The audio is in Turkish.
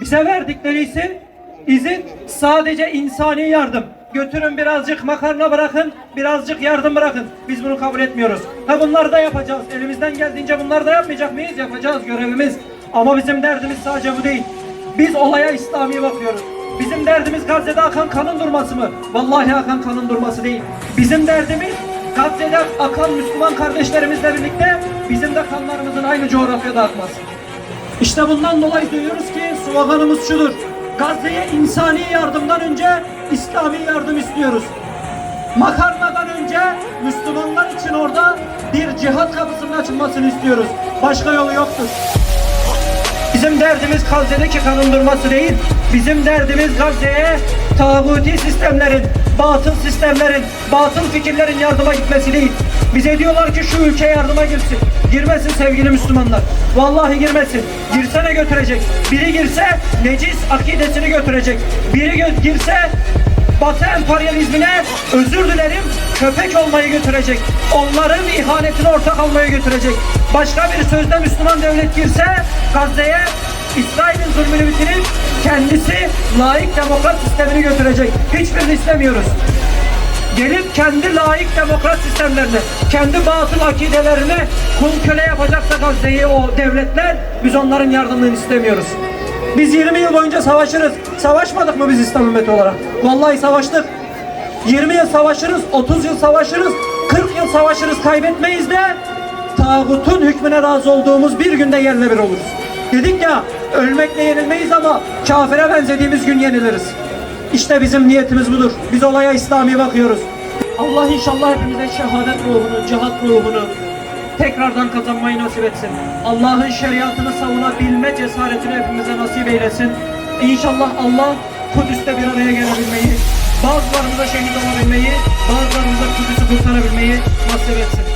Bize verdikleri izin, izin sadece insani yardım. Götürün birazcık makarna bırakın, birazcık yardım bırakın. Biz bunu kabul etmiyoruz. Ha bunları da yapacağız. Elimizden geldiğince bunları da yapmayacak mıyız? Yapacağız görevimiz. Ama bizim derdimiz sadece bu değil. Biz olaya İslami bakıyoruz. Bizim derdimiz Gazze'de akan kanın durması mı? Vallahi akan kanın durması değil. Bizim derdimiz Gazze'de akan Müslüman kardeşlerimizle birlikte bizim de kanlarımızın aynı coğrafyada akması. İşte bundan dolayı diyoruz ki sloganımız şudur. Gazze'ye insani yardımdan önce İslami yardım istiyoruz. Makarnadan önce Müslümanlar için orada bir cihat kapısının açılmasını istiyoruz. Başka yolu yoktur. Bizim derdimiz Gazze'deki kanın durması değil. Bizim derdimiz Gazze'ye tağuti sistemlerin, batıl sistemlerin, batıl fikirlerin yardıma gitmesi değil. Bize diyorlar ki şu ülke yardıma girsin. Girmesin sevgili Müslümanlar. Vallahi girmesin. Girse ne götürecek? Biri girse necis akidesini götürecek. Biri girse Batı emperyalizmine özür dilerim köpek olmayı götürecek. Onların ihanetine ortak olmayı götürecek. Başka bir sözde Müslüman devlet girse Gazze'ye İsrail'in zulmünü bitirip kendisi layık demokrat sistemini götürecek. Hiçbirini istemiyoruz. Gelip kendi layık demokrat sistemlerini, kendi batıl akidelerini kul köle yapacaksa Gazze'yi o devletler biz onların yardımını istemiyoruz. Biz 20 yıl boyunca savaşırız. Savaşmadık mı biz İslam ümmeti olarak? Vallahi savaştık. 20 yıl savaşırız, 30 yıl savaşırız, 40 yıl savaşırız kaybetmeyiz de tağutun hükmüne razı olduğumuz bir günde yerle bir oluruz. Dedik ya ölmekle yenilmeyiz ama kafire benzediğimiz gün yeniliriz. İşte bizim niyetimiz budur. Biz olaya İslami bakıyoruz. Allah inşallah hepimize şehadet ruhunu, cihat ruhunu tekrardan kazanmayı nasip etsin. Allah'ın şeriatını savunabilme cesaretini hepimize nasip eylesin. İnşallah Allah Kudüs'te bir araya gelebilmeyi, bazılarımıza şehit olabilmeyi, bazılarımıza Kudüs'ü kurtarabilmeyi nasip etsin.